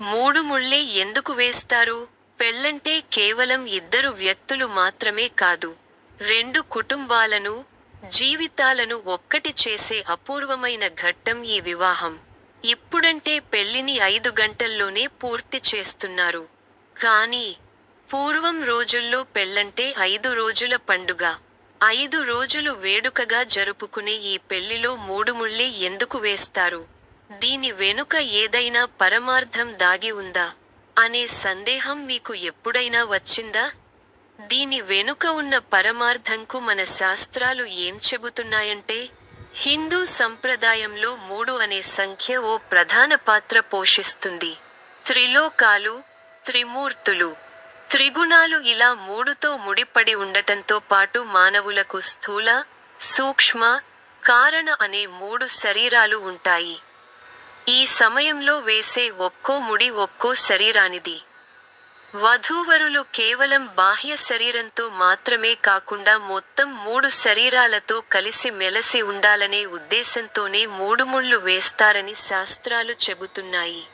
మూడు ముళ్ళే ఎందుకు వేస్తారు? పెళ్ళంటే కేవలం ఇద్దరు వ్యక్తులు మాత్రమే కాదు రెండు కుటుంబాలను జీవితాలను ఒక్కటి చేసే అపూర్వమైన ఘట్టం ఈ వివాహం. ఇప్పుడంటే పెళ్ళిని ఐదు గంటల్లోనే పూర్తి చేస్తున్నారు. కానీ పూర్వం రోజుల్లో పెళ్ళంటే ఐదు రోజుల పండుగ. ఐదు రోజులు వేడుకగా జరుపుకునే ఈ పెళ్ళిలో మూడు ముళ్ళే ఎందుకు వేస్తారు? దీని వెనుక ఏదైనా పరమార్థం దాగి ఉందా? అనే సందేహం మీకు ఎప్పుడైనా వచ్చిందా? దీని వెనుక ఉన్న పరమార్థంకు మన శాస్త్రాలు ఏం చెబుతున్నాయంటే హిందూ సంప్రదాయంలో మూడు అనే సంఖ్య ఓ ప్రధాన పాత్ర పోషిస్తుంది. త్రిలోకాలు త్రిమూర్తులు. త్రిగుణాలు ఇలా మూడుతో ముడిపడి ఉండటంతో పాటు మానవులకు స్థూల సూక్ష్మ కారణ అనే మూడు శరీరాలు ఉంటాయి. ఈ సమయంలో వేసే ఒక్కో ముడి ఒక్కో శరీరానిది. వధూవరులు కేవలం బాహ్య శరీరంతో మాత్రమే కాకుండా మొత్తం మూడు శరీరాలతో కలిసి మెలసి ఉండాలనే ఉద్దేశంతోనే మూడు ముళ్ళు వేస్తారని శాస్త్రాలు చెబుతున్నాయి.